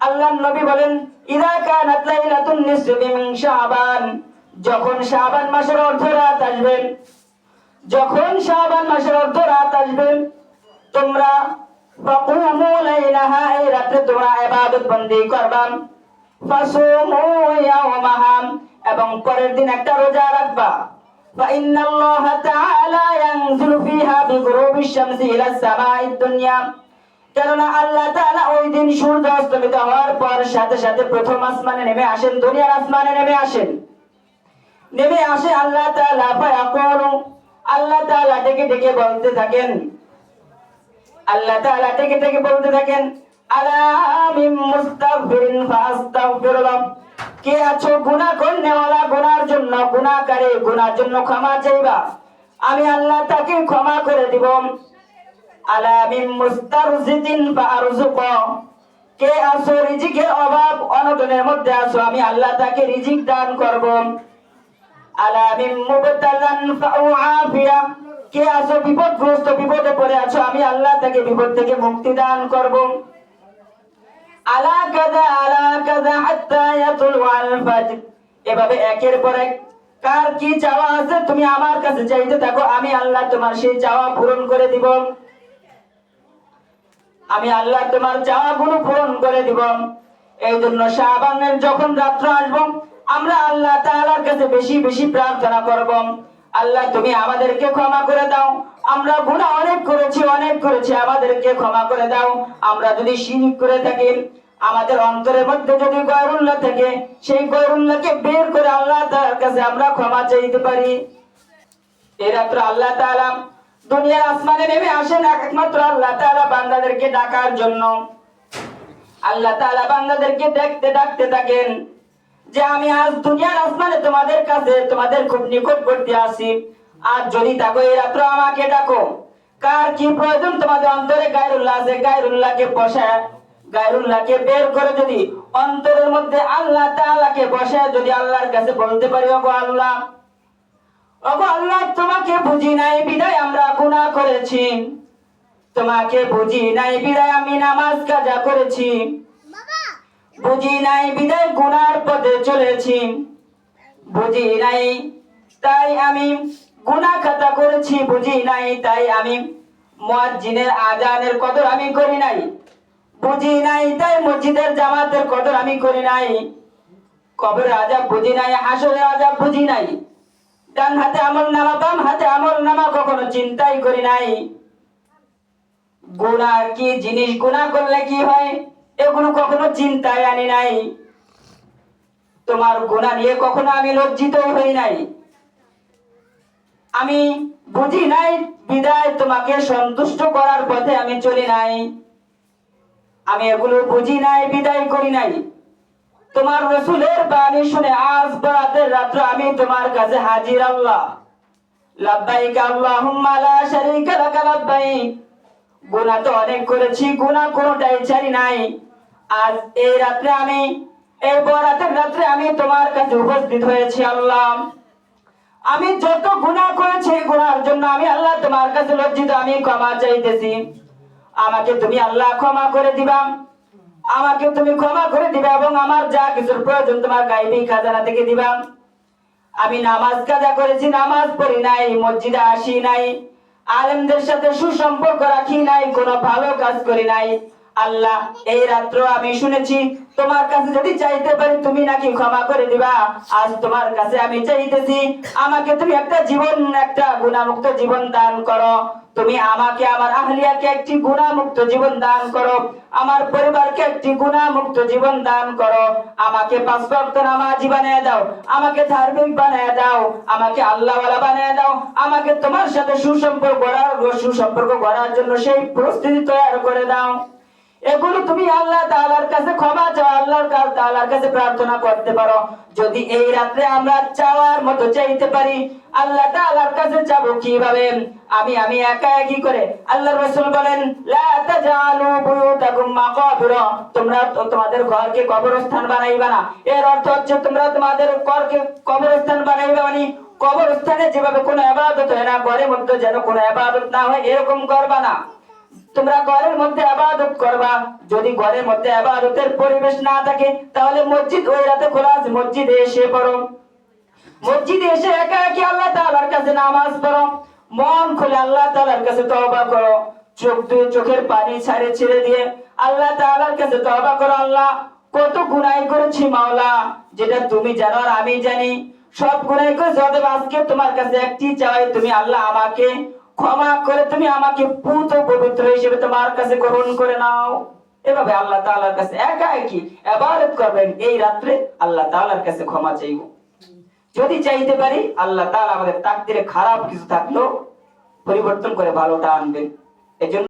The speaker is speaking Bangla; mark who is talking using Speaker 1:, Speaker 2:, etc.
Speaker 1: আল্লাহ নবী বলেন ইদা কানাত লাইলাতুন নিসফি মিন শাবান যখন শাবান মাসের অর্ধ রাত আসবে যখন শাবান মাসের অর্ধ রাত আসবে তোমরা ফাকুমু লাইলাহা এই রাতে তোমরা ইবাদত বন্দি করবা ফাসুমু ইয়াওমাহা এবং পরের দিন একটা রোজা রাখবা فإن الله تعالى ينزل فيها بغروب الشمس إلى السماء الدنيا কেননা আল্লাহ তাআলা ওই দিন সূর্য অস্তমিত হওয়ার পর সাথে সাথে প্রথম আসমানে নেমে আসেন, দুনিয়ার আসমানে নেমে আসেন। নেমে আসে আল্লাহ তাআলা, ফায়াকুলু, আল্লাহ তাআলা ডেকে ডেকে বলতে থাকেন। আল্লাহ তাআলা ডেকে ডেকে বলতে থাকেন, আলা মিন মুস্তাগফিরিন কে আছো গুনাহ করনেওয়ালা গুনার জন্য গুনাহকারী গুনার জন্য ক্ষমা চাইবা? আমি আল্লাহ তাকে ক্ষমা করে দিব। কে রিজিকের অভাব, অনটনের মধ্যে আমি আল্লাহ তাকে রিজিক দান করব। কে বিপদগ্রস্ত, বিপদে পড়ে আছো। আমি আল্লাহ তাকে বিপদ থেকে মুক্তি দান করব। আলা কাদা আলা কাদা হাত্তা ইয়াতুলু এভাবে একের পর এক, কার কি চাওয়া আছে? তুমি আমার কাছে চাইতে থাকো। আমি আল্লাহ তোমার সেই চাওয়া পূরণ করে দিব। আমি আল্লাহ তোমার চাওয়া গুলো পূরণ করে দিব। এই জন্য শাহবানের যখন রাত্র আসব, আমরা আল্লাহ তাআলার কাছে বেশি বেশি প্রার্থনা করব। আল্লাহ, তুমি আমাদেরকে ক্ষমা করে দাও। আমরা গুনাহ অনেক করেছি অনেক করেছি, আমাদেরকে ক্ষমা করে দাও। আমরা যদি শিরিক করে থাকি, আমাদের অন্তরের মধ্যে যদি গয়রুল্লাহ থাকে, সেই গয়রুল্লাহকে বের করে আল্লাহ তাআলার কাছে আমরা ক্ষমা চাইতে পারি। এই রাত্র আল্লাহ তাআলা দুনিয়ার আসমানে নেমে আসেন একমাত্র আল্লাহ তাআলা বান্দাদেরকে ডাকার জন্য। আল্লাহ তাআলা বান্দাদেরকে দেখতে ডাকতে থাকেন যে, আমি আজ দুনিয়ার আসমানে তোমাদের কাছে, তোমাদের খুব নিকটবর্তী আছি। আর যদি থাকো এই রাত্র আমাকে ডাকো, কার কি প্রয়োজন তোমাদের অন্তরে? গায়রুল্লাহ আছে, গায়রুল্লাহকে বসায়, গায়রুল্লাহকে বের করে যদি অন্তরের মধ্যে আল্লাহ তাআলাকে বসায়, যদি আল্লাহর কাছে বলতে পারি, ওগো আল্লাহ আল্লাহ, তোমাকে বুঝি নাই, বিদায় আমরা গুনাহ করেছি। তোমাকে বুঝি নাই, বিদায় আমি নামাজ কাজা করেছি। বুঝি নাই, বিদায় গুনার পথে চলেছি। বুঝি নাই, তাই আমি গুনাহ খাতা করেছি। বুঝি নাই, তাই আমি মুয়াজ্জিনের আজানের কদর আমি করি নাই। বুঝি নাই, তাই মসজিদের জামাতের কদর আমি করি নাই। কবরের আজাব বুঝি নাই, হাসরের আজাব বুঝি নাই। ডান হাতে আমল নামা, বাম হাতে আমল নামা কখনো চিন্তাই করি নাই। গুনাহ কি জিনিস গুনাহ করলে কি হয়? এগুলো কখনো চিন্তায় আনি নাই। তোমার গুণা নিয়ে কখনো আমি লজ্জিত হই নাই। আমি বুঝি নাই বিদায় তোমাকে সন্তুষ্ট করার পথে আমি চলি নাই। আমি এগুলো বুঝি নাই, বিদায় করি নাই। তোমার রসুলের বাণী শুনে আজ বরাতের রাত্র আমি তোমার কাছে হাজির আল্লাহ। লাব্বাইক আল্লাহুম্মা লা শারীকা লাক লাব্বাইক। গুনাহ তো অনেক করেছি, গুনাহ কোনোটাই ছাড়ি নাই। আজ এই রাত্রে আমি, এই বরাতের রাত্রে আমি তোমার কাছে উপস্থিত হয়েছি আল্লাহ। আমি যত গুনাহ করেছি গুনার জন্য আমি আল্লাহ তোমার কাছে লজ্জিত, আমি ক্ষমা চাইতেছি। আমাকে তুমি আল্লাহ ক্ষমা করে দিবা। আমাকে তুমি ক্ষমা করে দিবা এবং আমার যা কিছুর প্রয়োজন তোমার গাইবি খাজানা থেকে দিবা। আমি নামাজ কাজা করেছি, নামাজ পড়ি নাই, মসজিদে আসি নাই, আলেমদের সাথে সুসম্পর্ক রাখি নাই, কোনো ভালো কাজ করি নাই। আল্লাহ, এই রাত্র আমি শুনেছি, তোমার কাছে যদি চাইতে পারি তুমি নাকি ক্ষমা করে দিবা। আজ তোমার কাছে আমি চাইতেছি, আমাকে তুমি একটা জীবন, একটা গুণামুক্ত জীবন দান করো। তুমি আমাকে, আমার আহলিয়াকে একটি গুণামুক্ত জীবন দান করো। আমার পরিবারকে একটি গুণামুক্ত জীবন দান করো। আমাকে পাঁচ ওয়াক্ত নামাজি দাও, আমাকে ধার্মিক বানিয়ে দাও, আমাকে আল্লাহওয়ালা বানিয়ে দাও। আমাকে তোমার সাথে সুসম্পর্ক সুসম্পর্ক গড়ার জন্য সেই প্রস্তুতি তৈরি করে দাও। এগুলো তুমি আল্লাহ তাআলার কাছে ক্ষমা চাও, আল্লাহর কাছে তাআলার কাছে প্রার্থনা করতে পারো। যদি এই রাত্রে আমরা চাওয়ার মতো চাইতে পারি, আল্লাহ তাআলার কাছে যাব কীভাবে? আমি আমি একা একই করে। আল্লাহর রাসূল বলেন তোমরা তোমাদের ঘরকে কবরস্থান বানাইবা না। এর অর্থ হচ্ছে তোমরা তোমাদের ঘরকে কবরস্থান বানাইবা মানে কবরস্থানে যেভাবে কোনো ইবাদত হয় না, ঘরের মধ্যে যেন কোনো ইবাদত না হয়, এরকম করবা না। তোমরা ঘরের মধ্যে আবাদত করবা। যদি ঘরের মধ্যে আবাদতের পরিবেশ না থাকে, তাহলে মসজিদ ওই রাতে খোলা আছে, মসজিদে এসে পড়ো। মসজিদে এসে একা একি আল্লাহ তাআলার কাছে নামাজ পড়ো। মন খুলে আল্লাহ তাআলার কাছে তওবা করো। চোখ দিয়ে চোখের পানি ছাড়ে ছেড়ে দিয়ে আল্লাহ তাআলার কাছে তওবা করো, আল্লাহ, কত গুনাহ করেছি মাওলা, যেটা তুমি জানো আর আমি জানি। সব গুনাহ করেছি, অতএব আজকে তোমার কাছে একটি চাই তুমি আল্লাহ আমাকে ক্ষমা করে তুমি আমাকে পুত পবিত্র হিসেবে তোমার কাছে গ্রহণ করে নাও। এভাবে আল্লাহ তাআলার কাছে একা একই এবারত করবেন? এই রাত্রে আল্লাহ তাআলার কাছে ক্ষমা চাইব। যদি চাইতে পারি, আল্লাহ তালা আমাদের তাকদিরে খারাপ কিছু থাকল পরিবর্তন করে ভালোটা আনবেন। এজন্য